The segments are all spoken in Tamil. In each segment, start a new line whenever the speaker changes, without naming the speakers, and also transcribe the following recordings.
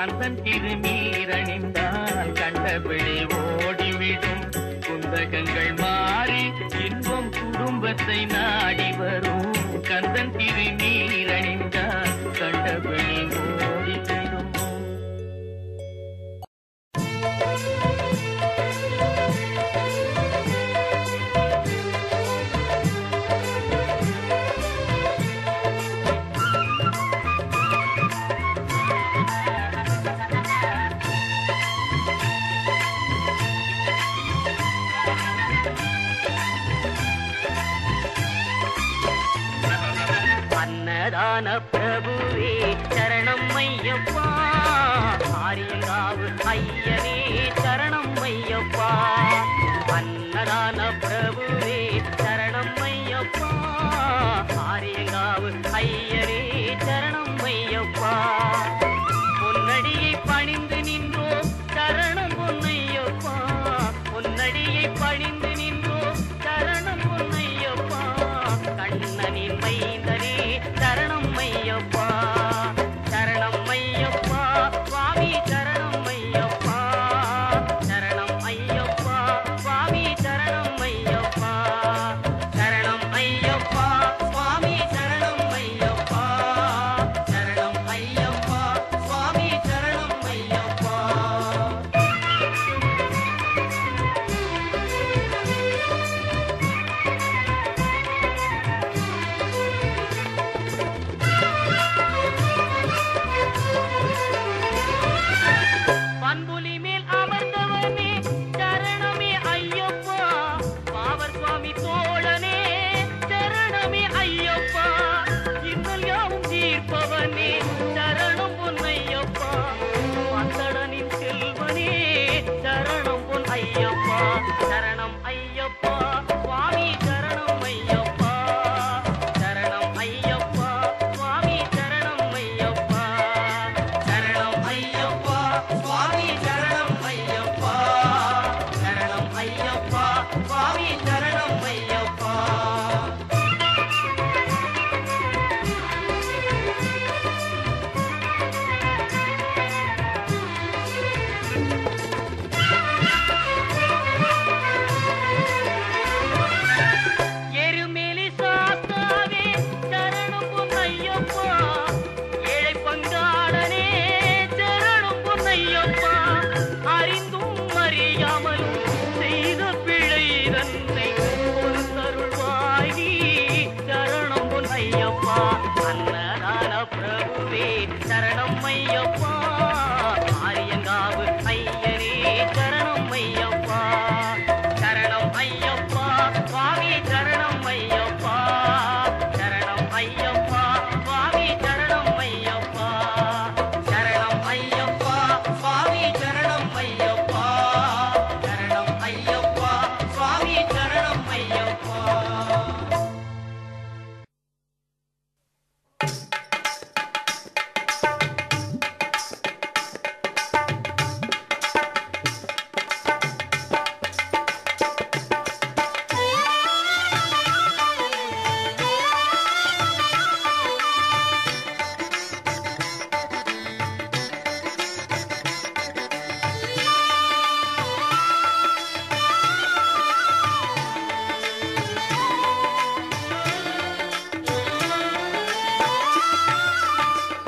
கந்தன் திருநீரணிந்தால் கண்டபிடி ஓடிவிடும். குந்தகங்கள் மாறி இன்பம் குடும்பத்தை நான்
ஞான பிரபுவே சரணம் ஐயப்பா. ஆரியங்காவு ஐயனே சரணம் ஐயப்பா. அன்னதான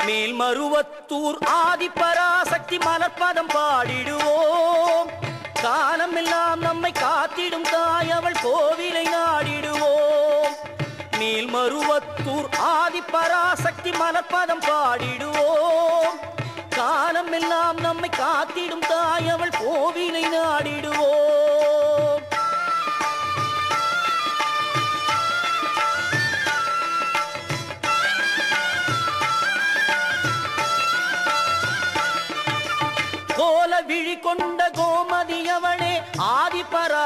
மேல்
மருவத்தூர் ஆதிப்பராசக்தி மலர்பதம் பாடிடுவோம். காலமெல்லாம் நம்மை காத்திடும் தாய் அவள் கோவிலை நாடிடுவோம். மேல் மருவத்தூர் ஆதிப்பராசக்தி மலர்பதம் பாடிடுவோம். காலமெல்லாம் நம்மை காத்திடும் தாய் அவள் கோவிலை நாடிடுவோம்.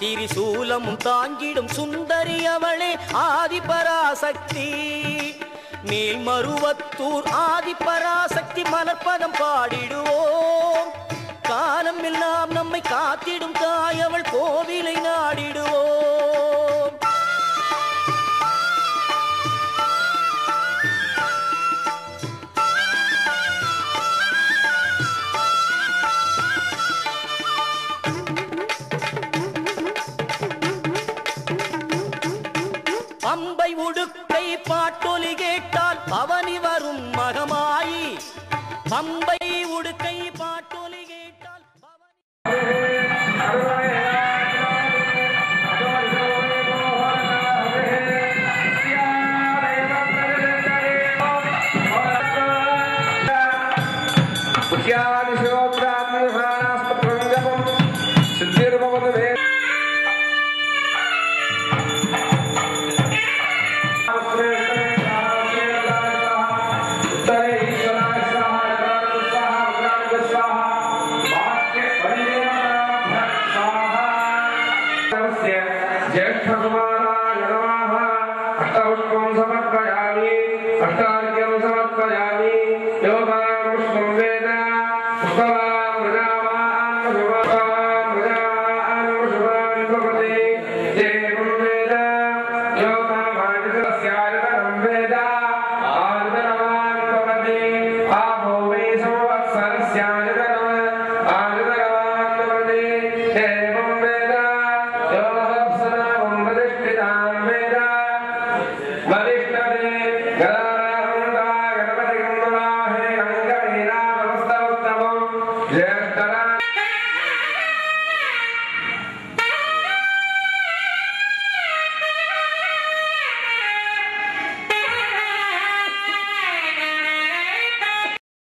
திரிசூலமும் தாங்கிடும் சுந்தரி அவளே ஆதிபராசக்தி. மேல்மருவத்தூர் ஆதிபராசக்தி மலர்பதம் பாடிடுவோம். காலம் எல்லாம் நம்மை காத்திடும் தாய் அவள் கோவிலை நாடிடுவோம். பம்பை உடுக்கை பாட்டொலி கேட்டால் பவனி
संवेदा Yeah.